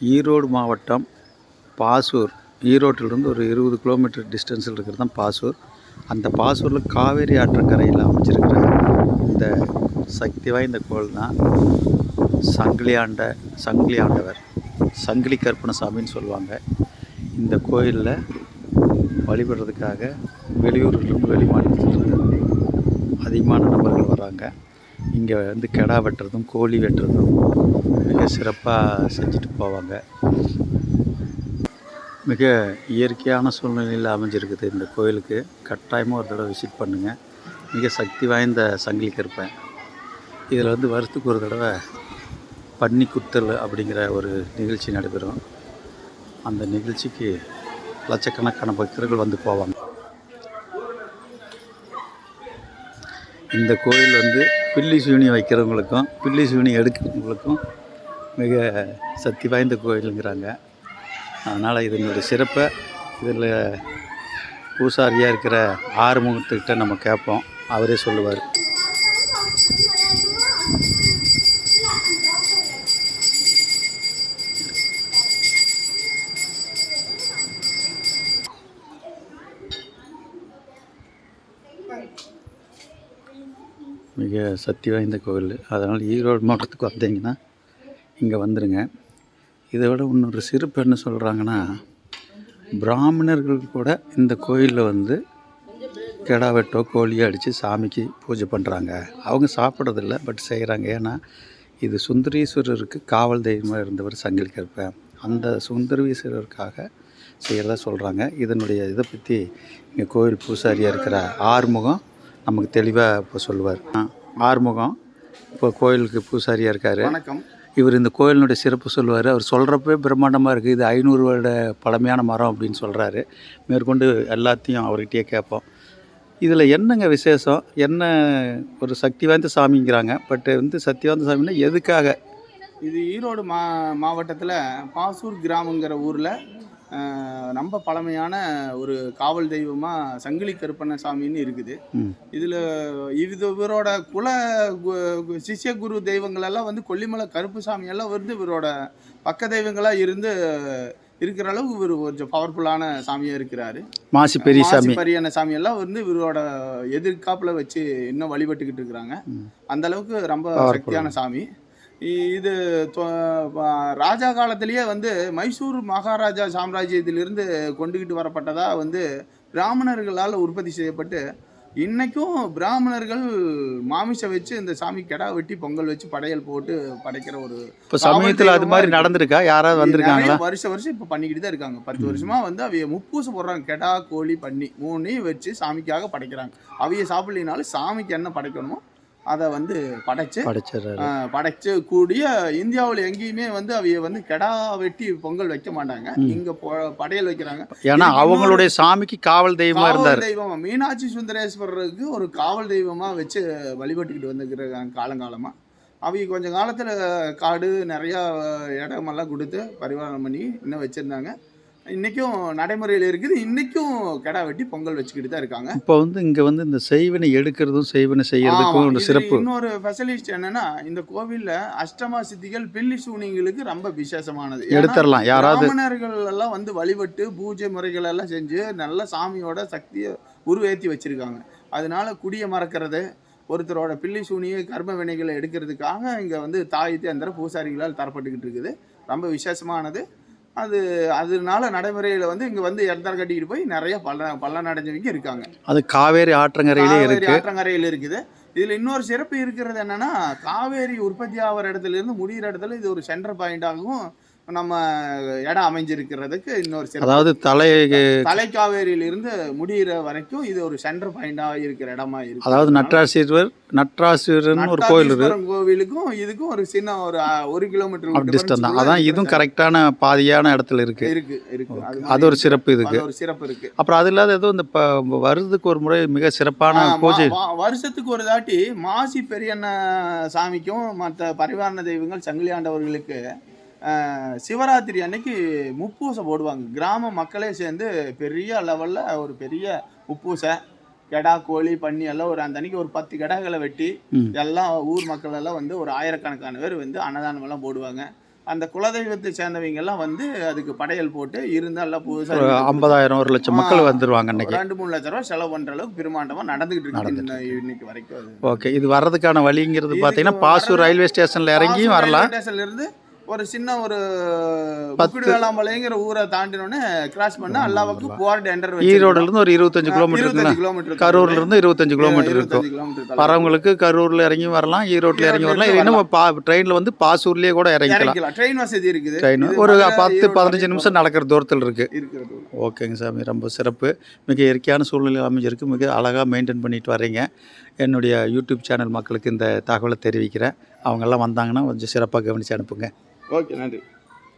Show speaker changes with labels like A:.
A: ஈரோடு மாவட்டம் பாசூர். ஈரோட்டிலிருந்து ஒரு இருபது கிலோமீட்டர் டிஸ்டன்ஸில் இருக்கிறது தான் பாசூர். அந்த பாசூரில் காவேரி ஆற்றங்கரையில் அமைச்சிருக்கிற இந்த சக்தி வாய்ந்த கோள் தான் சங்கிலியாண்ட சங்கிலி ஆண்டவர். சங்கிலி கற்பனசாமின்னு சொல்லுவாங்க. இந்த கோயிலில் வழிபடுறதுக்காக வெளியூர்லேருந்து வெளி மாநிலத்திலிருந்து அதிகமான நபர்கள் வராங்க. இங்கே வந்து கிடா வெட்டுறதும் கோழி வெட்டுறதும் மிக சிறப்பாக செஞ்சுட்டு போவாங்க. மிக இயற்கையான சூழ்நிலையில் அமைஞ்சிருக்குது இந்த கோயிலுக்கு. கட்டாயமாக ஒரு தடவை விசிட் பண்ணுங்கள் மிக சக்தி வாய்ந்த சங்கிலி கருப்பேன் இதில் வந்து வருஷத்துக்கு ஒரு தடவை பன்னி குத்தல் அப்படிங்கிற ஒரு நிகழ்ச்சி நடைபெறும். அந்த நிகழ்ச்சிக்கு லட்சக்கணக்கான பக்தர்கள் வந்து போவாங்க. இந்த கோயில் வந்து பில்லி சூனி வைக்கிறவங்களுக்கும் பில்லி சூனி எடுக்கிறவங்களுக்கும் மிக சக்தி வாய்ந்த கோயிலுங்கிறாங்க. அதனால் இதனுடைய சிறப்பை இதில் பூசாரியாக இருக்கிற ஆறுமுகத்துக்கிட்ட நம்ம கேட்போம். அவரே சொல்லுவார். மிக சக்தி வாய்ந்த கோவில். அதனால் ஈரோடு மாவட்டத்துக்கு வந்தீங்கன்னா இங்கே வந்துடுங்க இதை விட இன்னொரு சிறப்பு என்ன சொல்கிறாங்கன்னா பிராமணர்கள் கூட இந்த கோயிலில் வந்து கிடா வெட்டோ கோழியோ அடித்து சாமிக்கு பூஜை பண்ணுறாங்க அவங்க சாப்பிட்றதில்ல பட் செய்கிறாங்க ஏன்னா இது சுந்தரீஸ்வரருக்கு காவல் தெய்வமாக இருந்தவர் சங்கிலி கருப்பன் அந்த சுந்தரீஸ்வரருக்காக செய்கிறதா சொல்கிறாங்க இதனுடைய இதை பற்றி இங்கே கோயில் பூசாரியாக இருக்கிற ஆறுமுகம் நமக்கு தெளிவாக இப்போ சொல்லுவார். ஆறுமுகம் இப்போ கோயிலுக்கு பூசாரியாக இருக்கார்.
B: வணக்கம்.
A: இவர் இந்த கோயிலினுடைய சிறப்பு சொல்லுவார். அவர் சொல்கிறப்பவே பிரம்மாண்டமாக இருக்குது இது ஐநூறு வருட பழமையான மரம் அப்படின்னு சொல்கிறாரு மேற்கொண்டு எல்லாத்தையும் அவர்கிட்டயே கேட்போம். இதில் என்னங்க விசேஷம்? என்ன ஒரு சக்தி வாய்ந்த சாமிங்கிறாங்க. பட் வந்து சக்தி வாய்ந்த சாமின்னா எதுக்காக?
B: இது ஈரோடு மா மாவட்டத்தில் பாசூர் கிராமங்கிற ஊரில் ரொம்ப பழமையான ஒரு காவல் தெய்வமாக சங்கிலி கருப்பண்ண சாமின்னு இருக்குது. இதில் இது இவரோட குல சிஷ்ய குரு தெய்வங்கள் எல்லாம் வந்து கொல்லிமலை கருப்பு சாமி எல்லாம் வந்து இவரோட பக்க தெய்வங்களாக இருந்து இருக்கிற அளவுக்கு இவர் கொஞ்சம் பவர்ஃபுல்லான சாமியாக இருக்கிறாரு
A: மாசி
B: பரியன சாமி எல்லாம் வந்து இவரோட எதிர்காப்புல வச்சு இன்னும் வழிபட்டுக்கிட்டு இருக்கிறாங்க. அந்த அளவுக்கு ரொம்ப. சக்தியான சாமி இது ராஜா காலத்திலேயே வந்து மைசூர் மகாராஜா சாம்ராஜ்யத்திலிருந்து கொண்டுகிட்டு வரப்பட்டதா வந்து பிராமணர்களால் உற்பத்தி செய்யப்பட்டு இன்னைக்கும் பிராமணர்கள் மாமிசம் வச்சு இந்த சாமி கெடா வெட்டி பொங்கல் வச்சு படையல் போட்டு படைக்கிற ஒரு
A: இப்போ சமயத்தில் அது மாதிரி நடந்திருக்கா? யாராவது வந்திருக்காங்களா?
B: நிறைய வருஷம் வருஷம் இப்போ பண்ணிக்கிட்டு தான் இருக்காங்க. பத்து வருஷமா வந்து அவைய முப்பூசு போடுறாங்க. கெடா கோழி பண்ணி மூணையும் வச்சு சாமிக்காக படைக்கிறாங்க. அவைய சாப்பிடலினாலும் சாமிக்கு என்ன படைக்கணுமோ அதை வந்து படைச்சு படைச்சு கூடிய இந்தியாவில் எங்கேயுமே வந்து அவைய வந்து கெடா வெட்டி பொங்கல் வைக்க மாட்டாங்க. இங்க படையல் வைக்கிறாங்க.
A: ஏன்னா அவங்களுடைய சாமிக்கு காவல் தெய்வமாக இருந்தார்.
B: தெய்வம்? மீனாட்சி சுந்தரேஸ்வரருக்கு ஒரு காவல் தெய்வமா வச்சு வழிபட்டுக்கிட்டு வந்துருக்கிறாங்க காலங்காலமா. அவங்க கொஞ்ச காலத்துல காடு நிறைய இடமெல்லாம் கொடுத்து பரிவாரம் பண்ணி இன்னும் வச்சிருந்தாங்க. இன்னைக்கும் நடைமுறையில் இருக்குது. இன்னைக்கும் கிடா வெட்டி பொங்கல் வச்சுக்கிட்டு தான் இருக்காங்க.
A: இப்போ வந்து இங்கே வந்து இந்த செய்வினை எடுக்கிறதும் செய்வினை செய்யறதுக்கும் ஒரு சிறப்பு.
B: இன்னொரு ஃபெசிலிட்டி என்னன்னா இந்த கோவில்ல அஷ்டமா சித்திகள் பில்லி சூனிங்களுக்கு ரொம்ப விசேஷமானது.
A: எடுத்துடலாம் யாராவது
B: எல்லாம் வந்து வழிபட்டு பூஜை முறைகள் எல்லாம் செஞ்சு நல்ல சாமியோட சக்தியை உருவேத்தி வச்சிருக்காங்க. அதனால குடிய மறக்கிறது ஒருத்தரோட பில்லி சூனிய கர்ம வினைகளை எடுக்கிறதுக்காக இங்க வந்து தாயத்தை அந்த பூசாரிகளால் தரப்பட்டுக்கிட்டு இருக்குது. ரொம்ப விசேஷமானது. அது அதனால நடைமுறையில வந்து இங்க வந்து இடத்தர கட்டிக்கிட்டு போய் நிறைய பல்ல பள்ளம் அடைஞ்சவங்க இருக்காங்க.
A: அது காவேரி ஆற்றங்கரையிலே இருக்கு.
B: ஆற்றங்கரையில் இருக்குது. இதுல இன்னொரு சிறப்பு இருக்கிறது என்னன்னா காவேரி உற்பத்தி ஆகிற இடத்துல இருந்து முடிகிற இடத்துல இது ஒரு சென்டர் பாயிண்டாகவும் நம்ம இடம் அமைஞ்சிருக்கிறதுக்கு இன்னொரு
A: அதாவது தலை
B: தலைக்காவேரியிலிருந்து முடிகிற வரைக்கும் இது ஒரு சென்டர் பாயிண்டா இருக்கிற இடமா இருக்கு.
A: அதாவது நட்ராசீஸ்வர் நட்ராசீஸ்வரன் ஒரு கோயில் இருக்கு.
B: கோவிலுக்கும் இதுக்கும் ஒரு சின்ன ஒரு ஒரு கிலோமீட்டர்
A: டிஸ்டன்ஸ் தான். அதான் இதுவும் கரெக்டான பாதியான இடத்துல இருக்கு.
B: இருக்கு இருக்கு. அது
A: ஒரு சிறப்பு இதுக்கு.
B: ஒரு சிறப்பு இருக்கு.
A: அப்புறம் அது இல்லாத ஏதோ இந்த வருடத்துக்கு ஒரு முறை மிக சிறப்பான பூஜை.
B: வருஷத்துக்கு ஒரு தாட்டி மாசி பெரியண்ண சாமிக்கும் மற்ற பரிவாரண தெய்வங்கள் சங்கிலியாண்டவர்களுக்கு ஆ, சிவராத்திரி அன்னைக்கு முப்பூசை போடுவாங்க. கிராம மக்களே சேர்ந்து பெரிய லெவல்ல ஒரு பெரிய முப்பூசை கெடா கோழி பன்னி எல்லாம் ஒரு அந்த அன்னைக்கு ஒரு பத்து கெடாக்களை வெட்டி. எல்லாம் ஊர் மக்கள் எல்லாம் வந்து ஒரு ஆயிரக்கணக்கான பேர் வந்து அன்னதானம் எல்லாம் போடுவாங்க. அந்த குலதெய்வத்தை சேர்ந்தவங்க எல்லாம் வந்து அதுக்கு படையல் போட்டு இருந்து எல்லாம் புதுசாக
A: ஐம்பதாயிரம் ஒரு லட்சம் மக்கள் வந்துருவாங்க அன்னைக்கு.
B: ரெண்டு மூணு லட்ச ரூபா செலவு பண்ற அளவுக்கு பிரமாண்டமா நடந்துகிட்டு இருக்கு இன்னைக்கு வரைக்கும்
A: ஓகே இது வர்றதுக்கான வழிங்கிறது பார்த்தீங்கன்னா பாசூர் ரயில்வே ஸ்டேஷனில் இறங்கியும் வரலாம்.
B: ஸ்டேஷன்ல இருந்து ஒரு சின்ன ஒரு
A: பத்து-
B: வேளாம்பாளையங்கிற ஊரை தாண்டினோடனே கிராஸ் பண்ணா எல்லாவுக்கும் போர்டு என்டர்
A: ஈரோடுல இருந்து ஒரு இருபத்தஞ்சு கிலோமீட்டர்
B: கிலோமீட்டர்
A: கரூர்ல இருந்து இருபத்தஞ்சு கிலோமீட்டர் இருக்கும். வரவங்களுக்கு கரூர்ல இறங்கி வரலாம் ஈரோட்ல இறங்கி வரலாம். இன்னும் பா ட்ரெயினில் வந்து பாசூர்லேயே கூட இறங்கிக்கலாம்.
B: ட்ரெயின் வசதி இருக்குது.
A: ட்ரெயின் ஒரு பத்து பதினஞ்சு நிமிஷம் நடக்கிற தூரத்தில் இருக்குது
B: இருக்கிறது
A: ஓகேங்க சாமி ரொம்ப சிறப்பு. மிக இயற்கையான சூழ்நிலை அமைஞ்சிருக்கு. மிக அழகாக மெயின்டைன் பண்ணிட்டு வர்றீங்க என்னுடைய யூடியூப் சேனல் மக்களுக்கு இந்த தகவலை தெரிவிக்கிறேன். அவங்கெல்லாம் வந்தாங்கன்னா கொஞ்சம் சிறப்பாக கவனித்து அனுப்புங்க.
B: ஓகே நன்றி.